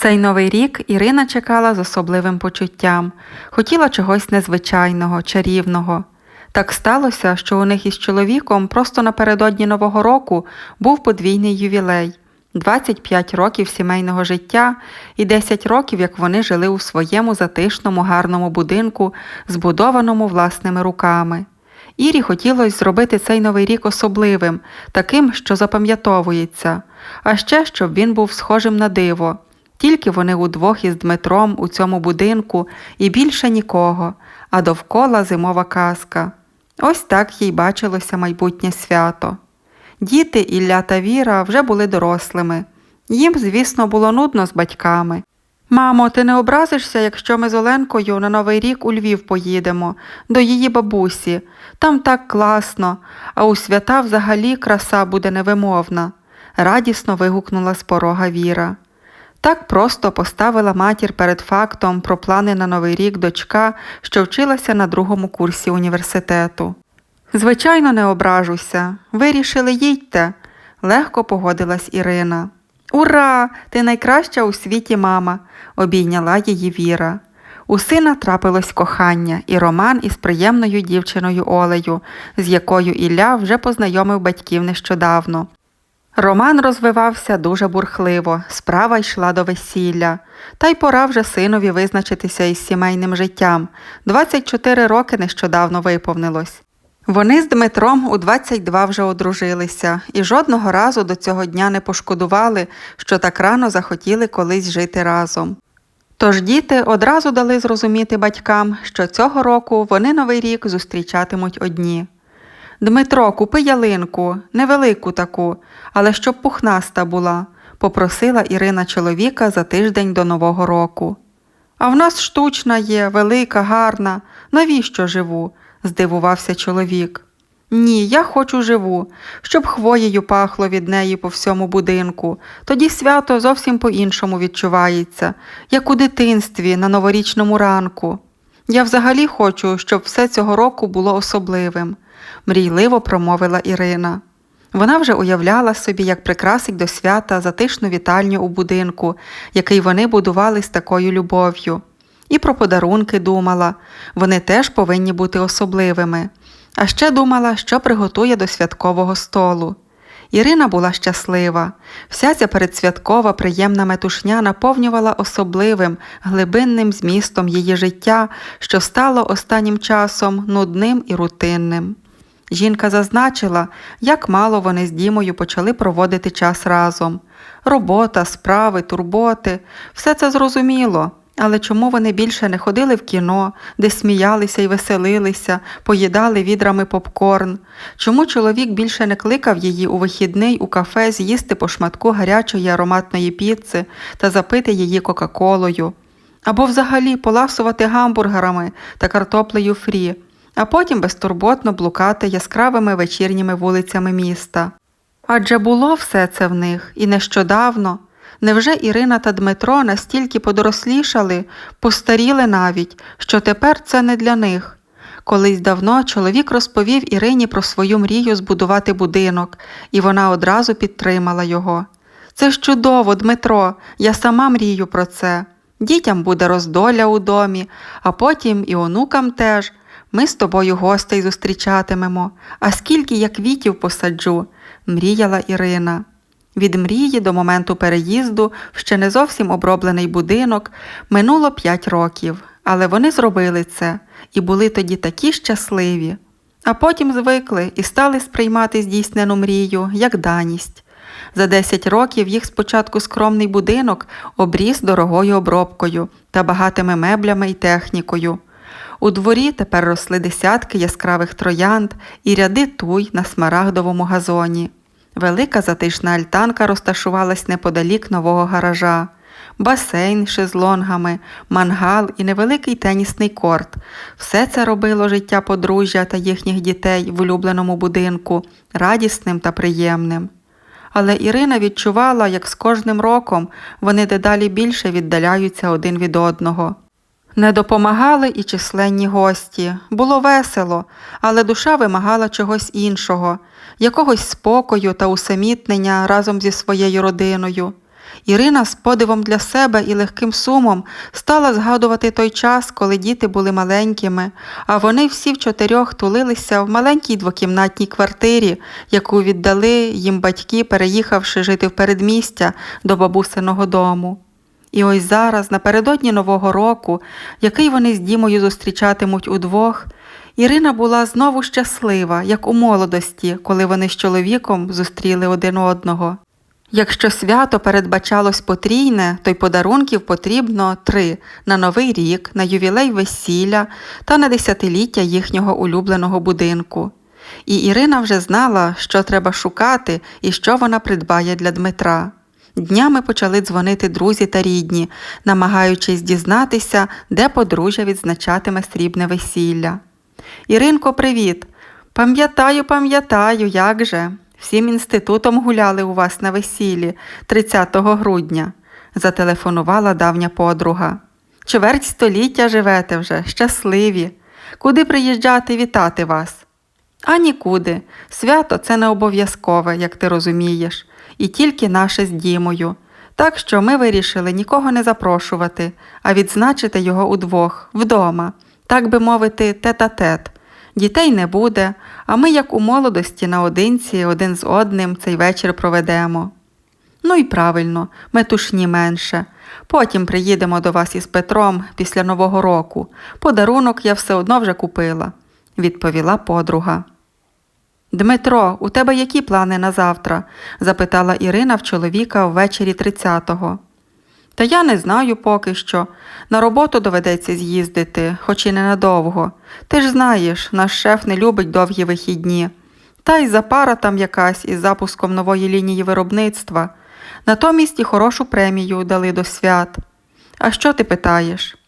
Цей новий рік Ірина чекала з особливим почуттям, хотіла чогось незвичайного, чарівного. Так сталося, що у них із чоловіком просто напередодні Нового року був подвійний ювілей 25 років сімейного життя і 10 років, як вони жили у своєму затишному гарному будинку, збудованому власними руками. Ірі хотілося зробити цей новий рік особливим, таким, що запам'ятовується, а ще щоб він був схожим на диво. Тільки вони удвох із Дмитром у цьому будинку і більше нікого, а довкола зимова казка. Ось так їй бачилося майбутнє свято. Діти Ілля та Віра вже були дорослими. Їм, звісно, було нудно з батьками. Мамо, ти не образишся, якщо ми з Оленкою на Новий рік у Львів поїдемо, до її бабусі. Там так класно, а у свята взагалі краса буде невимовна, радісно вигукнула з порога Віра. Так просто поставила матір перед фактом про плани на Новий рік дочка, що вчилася на другому курсі університету. Звичайно, не ображуся. Вирішили їдьте, легко погодилась Ірина. Ура! Ти найкраща у світі мама, обійняла її Віра. У сина трапилось кохання і роман із приємною дівчиною Олею, з якою Ілля вже познайомив батьків нещодавно. Роман розвивався дуже бурхливо, справа йшла до весілля, та й пора вже синові визначитися із сімейним життям. 24 роки нещодавно виповнилось. Вони з Дмитром у 22 вже одружилися і жодного разу до цього дня не пошкодували, що так рано захотіли колись жити разом. Тож діти одразу дали зрозуміти батькам, що цього року вони новий рік зустрічатимуть одні. Дмитро, купи ялинку, невелику таку, але щоб пухнаста була, попросила Ірина чоловіка за тиждень до Нового року. А в нас штучна є, велика, гарна. Навіщо живу? здивувався чоловік. Ні, я хочу живу, щоб хвоєю пахло від неї по всьому будинку. Тоді свято зовсім по-іншому відчувається, як у дитинстві на новорічному ранку. Я взагалі хочу, щоб все цього року було особливим, мрійливо промовила Ірина. Вона вже уявляла собі, як прикрасить до свята затишну вітальню у будинку, який вони будували з такою любов'ю. І про подарунки думала, вони теж повинні бути особливими. А ще думала, що приготує до святкового столу. Ірина була щаслива. Вся ця передсвяткова приємна метушня наповнювала особливим, глибинним змістом її життя, що стало останнім часом нудним і рутинним. Жінка зазначила, як мало вони з Дімою почали проводити час разом. Робота, справи, турботи все це зрозуміло. Але чому вони більше не ходили в кіно, де сміялися і веселилися, поїдали відрами попкорн? Чому чоловік більше не кликав її у вихідний у кафе з'їсти по шматку гарячої ароматної піци та запити її Кока-Колою? Або взагалі поласувати гамбургерами та картоплею фрі, а потім безтурботно блукати яскравими вечірніми вулицями міста? Адже було все це в них і нещодавно. Невже Ірина та Дмитро настільки подорослішали, постаріли навіть, що тепер це не для них? Колись давно чоловік розповів Ірині про свою мрію збудувати будинок, і вона одразу підтримала його. Це ж чудово, Дмитро, я сама мрію про це. Дітям буде роздоля у домі, а потім і онукам теж. Ми з тобою гостей зустрічатимемо, а скільки я квітів посаджу, мріяла Ірина. Від мрії до моменту переїзду в ще не зовсім оброблений будинок минуло п'ять років, але вони зробили це і були тоді такі щасливі. А потім звикли і стали сприймати здійснену мрію як даність. За 10 років їх спочатку скромний будинок обріс дорогою обробкою та багатими меблями і технікою. У дворі тепер росли десятки яскравих троянд і ряди туй на смарагдовому газоні. Велика затишна альтанка розташувалась неподалік нового гаража, басейн з шезлонгами, мангал і невеликий тенісний корт. Все це робило життя подружжя та їхніх дітей в улюбленому будинку радісним та приємним. Але Ірина відчувала, як з кожним роком вони дедалі більше віддаляються один від одного. Не допомагали і численні гості. Було весело, але душа вимагала чогось іншого, якогось спокою та усамітнення разом зі своєю родиною. Ірина з подивом для себе і легким сумом стала згадувати той час, коли діти були маленькими, а вони всі в чотирьох тулилися в маленькій двокімнатній квартирі, яку віддали їм батьки, переїхавши жити в передмістя до бабусиного дому. І ось зараз, напередодні Нового року, який вони з Дімою зустрічатимуть удвох, Ірина була знову щаслива, як у молодості, коли вони з чоловіком зустріли один одного. Якщо свято передбачалось потрійне, то й подарунків потрібно три на Новий рік, на ювілей весілля та на десятиліття їхнього улюбленого будинку. І Ірина вже знала, що треба шукати і що вона придбає для Дмитра. Днями почали дзвонити друзі та рідні, намагаючись дізнатися, де подружжя відзначатиме срібне весілля. Іринко, привіт! Пам'ятаю, пам'ятаю, як же. Всім інститутом гуляли у вас на весіллі 30 грудня, зателефонувала давня подруга. Чверть століття живете вже, щасливі. Куди приїжджати вітати вас? А нікуди. Свято це не обов'язкове, як ти розумієш, і тільки наше з Дімою. Так що ми вирішили нікого не запрошувати, а відзначити його удвох, вдома, так би мовити, тет-а-тет. Дітей не буде, а ми, як у молодості, наодинці, один з одним цей вечір проведемо. Ну і правильно, метушні менше. Потім приїдемо до вас із Петром після Нового року. Подарунок я все одно вже купила, відповіла подруга. Дмитро, у тебе які плани на завтра? запитала Ірина в чоловіка ввечері 30-го. Та я не знаю поки що. На роботу доведеться з'їздити, хоч і ненадовго. Ти ж знаєш, наш шеф не любить довгі вихідні. Та й запара там якась із запуском нової лінії виробництва. Натомість і хорошу премію дали до свят. А що ти питаєш?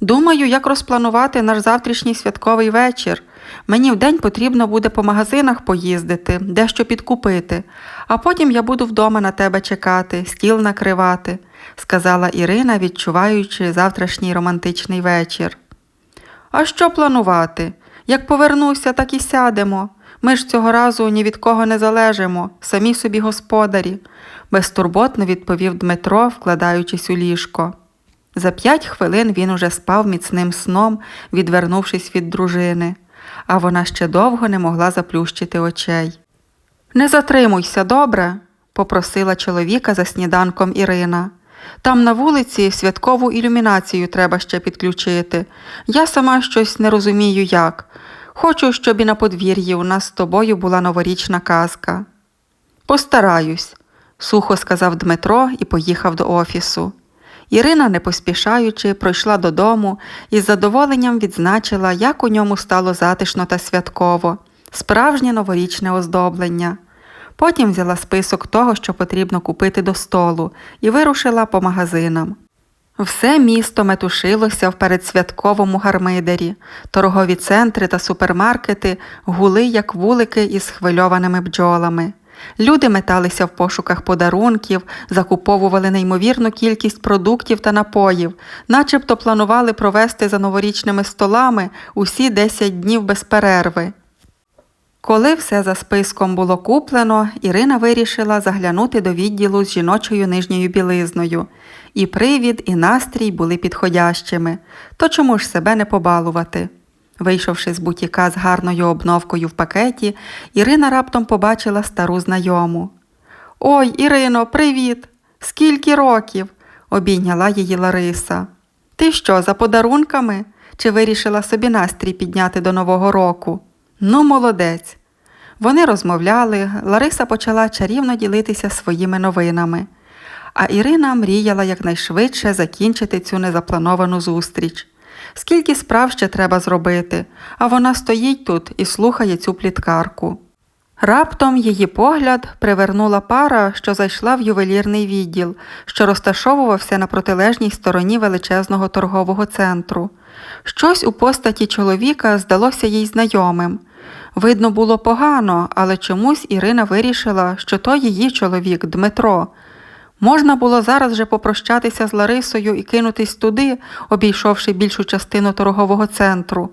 Думаю, як розпланувати наш завтрашній святковий вечір. Мені вдень потрібно буде по магазинах поїздити, дещо підкупити, а потім я буду вдома на тебе чекати, стіл накривати, сказала Ірина, відчуваючи завтрашній романтичний вечір. А що планувати? Як повернуся, так і сядемо. Ми ж цього разу ні від кого не залежимо, самі собі господарі, безтурботно відповів Дмитро, вкладаючись у ліжко. За п'ять хвилин він уже спав міцним сном, відвернувшись від дружини, а вона ще довго не могла заплющити очей. Не затримуйся, добре? попросила чоловіка за сніданком Ірина. Там на вулиці святкову ілюмінацію треба ще підключити. Я сама щось не розумію як. Хочу, щоб і на подвір'ї у нас з тобою була новорічна казка. Постараюсь, сухо сказав Дмитро і поїхав до офісу. Ірина, не поспішаючи, пройшла додому і з задоволенням відзначила, як у ньому стало затишно та святково, справжнє новорічне оздоблення. Потім взяла список того, що потрібно купити до столу, і вирушила по магазинам. Все місто метушилося в передсвятковому гармидері, торгові центри та супермаркети гули, як вулики із схвильованими бджолами. Люди металися в пошуках подарунків, закуповували неймовірну кількість продуктів та напоїв, начебто планували провести за новорічними столами усі 10 днів без перерви. Коли все за списком було куплено, Ірина вирішила заглянути до відділу з жіночою нижньою білизною. І привід, і настрій були підходящими, то чому ж себе не побалувати? Вийшовши з бутіка з гарною обновкою в пакеті, Ірина раптом побачила стару знайому. Ой, Ірино, привіт! Скільки років? обійняла її Лариса. Ти що, за подарунками? Чи вирішила собі настрій підняти до Нового року? Ну, молодець. Вони розмовляли, Лариса почала чарівно ділитися своїми новинами, а Ірина мріяла якнайшвидше закінчити цю незаплановану зустріч. Скільки справ ще треба зробити, а вона стоїть тут і слухає цю пліткарку. Раптом її погляд привернула пара, що зайшла в ювелірний відділ, що розташовувався на протилежній стороні величезного торгового центру. Щось у постаті чоловіка здалося їй знайомим. Видно було погано, але чомусь Ірина вирішила, що то її чоловік Дмитро. Можна було зараз же попрощатися з Ларисою і кинутись туди, обійшовши більшу частину торгового центру,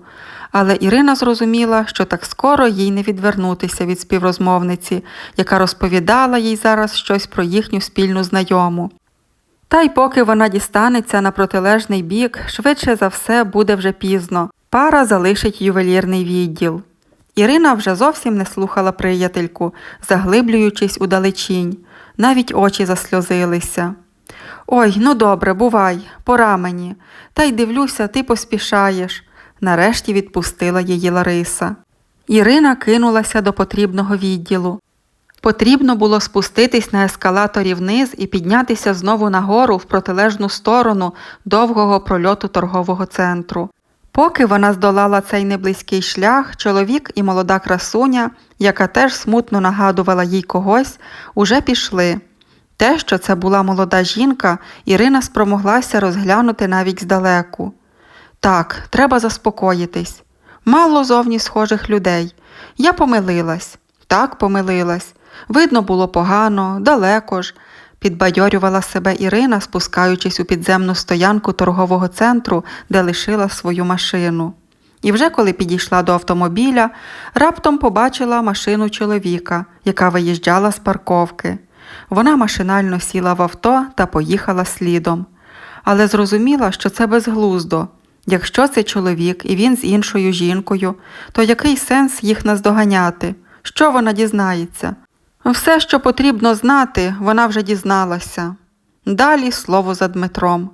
Але Ірина зрозуміла, що так скоро їй не відвернутися від співрозмовниці, яка розповідала їй зараз щось про їхню спільну знайому. Та й поки вона дістанеться на протилежний бік, швидше за все буде вже пізно. Пара залишить ювелірний відділ. Ірина вже зовсім не слухала приятельку, заглиблюючись у далечінь. Навіть очі засльозилися. Ой, ну добре, бувай, пора мені. Та й дивлюся, ти поспішаєш. Нарешті відпустила її Лариса. Ірина кинулася до потрібного відділу. Потрібно було спуститись на ескалаторі вниз і піднятися знову нагору в протилежну сторону довгого прольоту торгового центру. Поки вона здолала цей неблизький шлях, чоловік і молода красуня, яка теж смутно нагадувала їй когось, уже пішли. Те, що це була молода жінка, Ірина спромоглася розглянути навіть здалеку. Так, треба заспокоїтись. Мало зовні схожих людей. Я помилилась, так помилилась. Видно було погано, далеко ж, підбадьорювала себе Ірина, спускаючись у підземну стоянку торгового центру, де лишила свою машину. І вже коли підійшла до автомобіля, раптом побачила машину чоловіка, яка виїжджала з парковки. Вона машинально сіла в авто та поїхала слідом. Але зрозуміла, що це безглуздо. Якщо це чоловік і він з іншою жінкою, то який сенс їх наздоганяти? Що вона дізнається? Все, що потрібно знати, вона вже дізналася. Далі слово за Дмитром.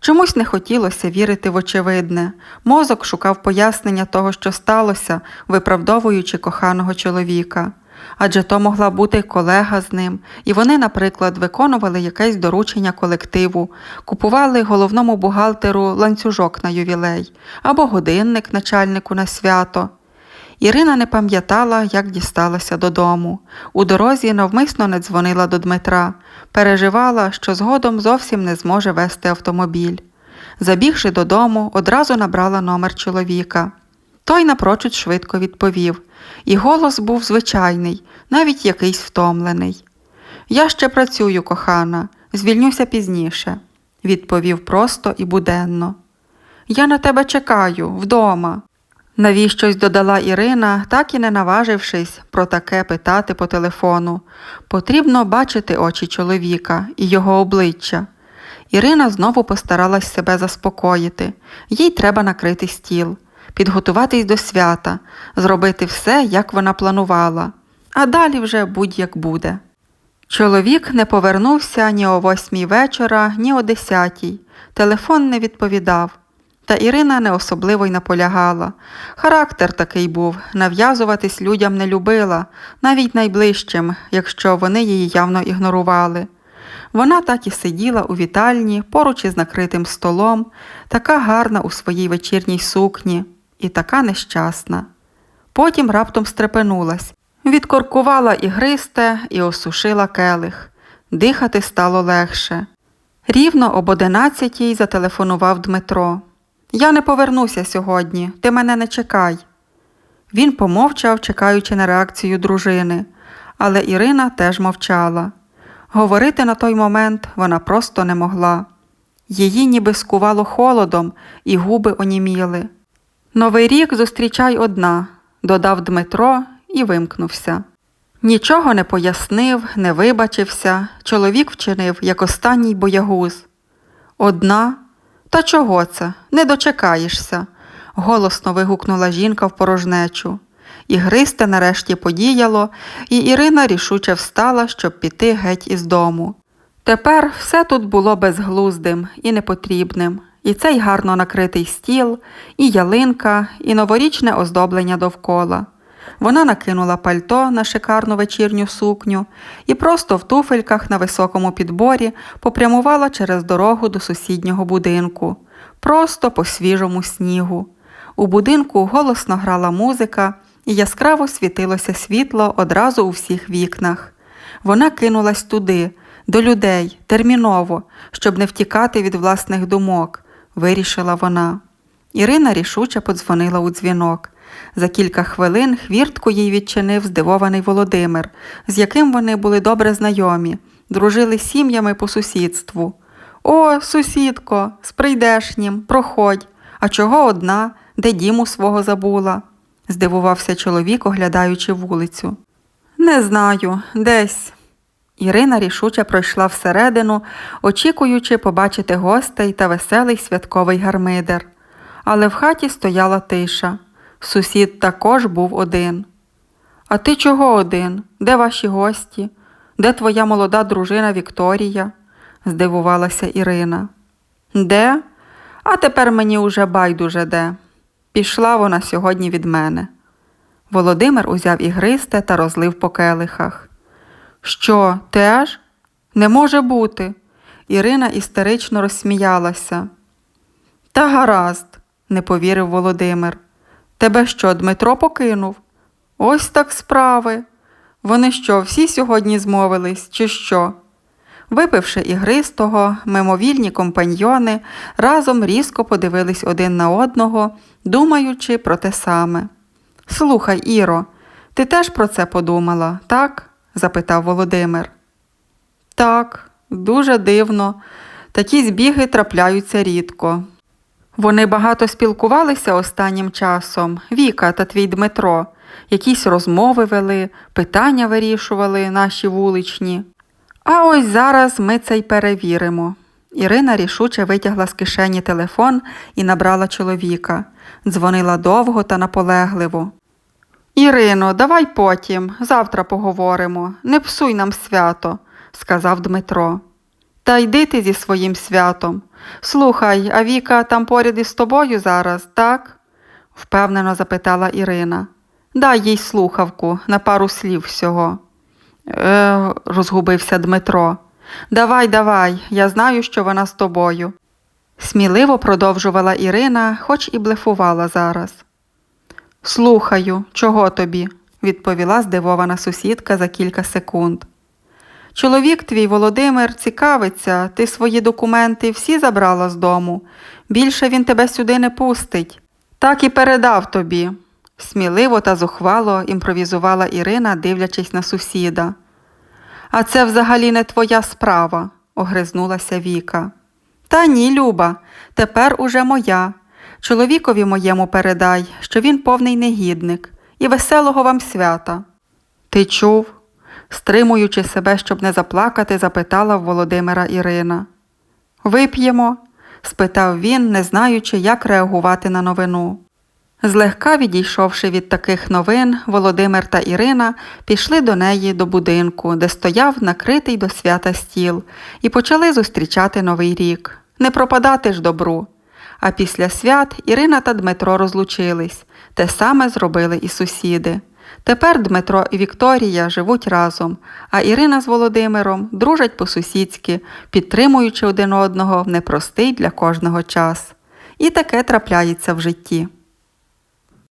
Чомусь не хотілося вірити в очевидне. Мозок шукав пояснення того, що сталося, виправдовуючи коханого чоловіка. Адже то могла бути колега з ним, і вони, наприклад, виконували якесь доручення колективу, купували головному бухгалтеру ланцюжок на ювілей або годинник начальнику на свято. Ірина не пам'ятала, як дісталася додому. У дорозі навмисно не дзвонила до Дмитра, переживала, що згодом зовсім не зможе вести автомобіль. Забігши додому, одразу набрала номер чоловіка. Той напрочуд швидко відповів, і голос був звичайний, навіть якийсь втомлений. Я ще працюю, кохана, звільнюся пізніше, відповів просто і буденно. Я на тебе чекаю, вдома. Навіщось додала Ірина, так і не наважившись про таке питати по телефону. Потрібно бачити очі чоловіка і його обличчя. Ірина знову постаралась себе заспокоїти. Їй треба накрити стіл, підготуватись до свята, зробити все, як вона планувала, а далі вже будь-як буде. Чоловік не повернувся ні о восьмій вечора, ні о десятій. Телефон не відповідав. Та Ірина не особливо й наполягала. Характер такий був нав'язуватись людям не любила, навіть найближчим, якщо вони її явно ігнорували. Вона так і сиділа у вітальні поруч із накритим столом, така гарна у своїй вечірній сукні і така нещасна. Потім раптом стрепенулась, відкоркувала ігристе і осушила келих. Дихати стало легше. Рівно об одинадцятій зателефонував Дмитро. Я не повернуся сьогодні, ти мене не чекай. Він помовчав, чекаючи на реакцію дружини, але Ірина теж мовчала. Говорити на той момент вона просто не могла. Її ніби скувало холодом, і губи оніміли. Новий рік зустрічай одна, додав Дмитро і вимкнувся. Нічого не пояснив, не вибачився, чоловік вчинив, як останній боягуз. Одна та чого це? Не дочекаєшся, голосно вигукнула жінка в порожнечу. Ігристе нарешті подіяло, і Ірина рішуче встала, щоб піти геть із дому. Тепер все тут було безглуздим і непотрібним, і цей гарно накритий стіл, і ялинка, і новорічне оздоблення довкола. Вона накинула пальто на шикарну вечірню сукню і просто в туфельках на високому підборі попрямувала через дорогу до сусіднього будинку, просто по свіжому снігу. У будинку голосно грала музика і яскраво світилося світло одразу у всіх вікнах. Вона кинулась туди, до людей, терміново, щоб не втікати від власних думок, вирішила вона. Ірина рішуче подзвонила у дзвінок. За кілька хвилин хвіртку їй відчинив здивований Володимир, з яким вони були добре знайомі, дружили сім'ями по сусідству. О, сусідко, з прийдешнім, проходь. А чого одна? де діму свого забула? здивувався чоловік, оглядаючи вулицю. Не знаю, десь. Ірина рішуче пройшла всередину, очікуючи побачити гостей та веселий святковий гармидер. Але в хаті стояла тиша. Сусід також був один. А ти чого один? Де ваші гості? Де твоя молода дружина Вікторія? здивувалася Ірина. Де? А тепер мені уже байдуже де. Пішла вона сьогодні від мене. Володимир узяв ігристе та розлив по келихах. Що, теж? Не може бути. Ірина істерично розсміялася. Та гаразд, не повірив Володимир. Тебе що, Дмитро покинув? Ось так справи. Вони що, всі сьогодні змовились, чи що? Випивши ігристого, мимовільні компаньйони разом різко подивились один на одного, думаючи про те саме. Слухай, Іро, ти теж про це подумала, так? Запитав Володимир. Так, дуже дивно. Такі збіги трапляються рідко. Вони багато спілкувалися останнім часом, Віка та твій Дмитро, якісь розмови вели, питання вирішували наші вуличні. А ось зараз ми це й перевіримо. Ірина рішуче витягла з кишені телефон і набрала чоловіка. Дзвонила довго та наполегливо. Ірино, давай потім, завтра поговоримо. Не псуй нам свято, сказав Дмитро. Та йди ти зі своїм святом. Слухай, а Віка там поряд із тобою зараз, так? впевнено запитала Ірина. Дай їй слухавку на пару слів всього. Е, розгубився Дмитро. Давай, давай, я знаю, що вона з тобою. Сміливо продовжувала Ірина, хоч і блефувала зараз. Слухаю, чого тобі? відповіла здивована сусідка за кілька секунд. Чоловік твій Володимир цікавиться, ти свої документи всі забрала з дому. Більше він тебе сюди не пустить. Так і передав тобі. Сміливо та зухвало імпровізувала Ірина, дивлячись на сусіда. А це взагалі не твоя справа, огризнулася Віка. Та ні, Люба, тепер уже моя. Чоловікові моєму передай, що він повний негідник, і веселого вам свята. Ти чув? стримуючи себе, щоб не заплакати, запитала Володимира Ірина. Вип'ємо? спитав він, не знаючи, як реагувати на новину. Злегка відійшовши від таких новин, Володимир та Ірина пішли до неї до будинку, де стояв накритий до свята стіл, і почали зустрічати новий рік. Не пропадати ж добру. А після свят Ірина та Дмитро розлучились. Те саме зробили і сусіди. Тепер Дмитро і Вікторія живуть разом, а Ірина з Володимиром дружать по-сусідськи, підтримуючи один одного в непростий для кожного час. І таке трапляється в житті.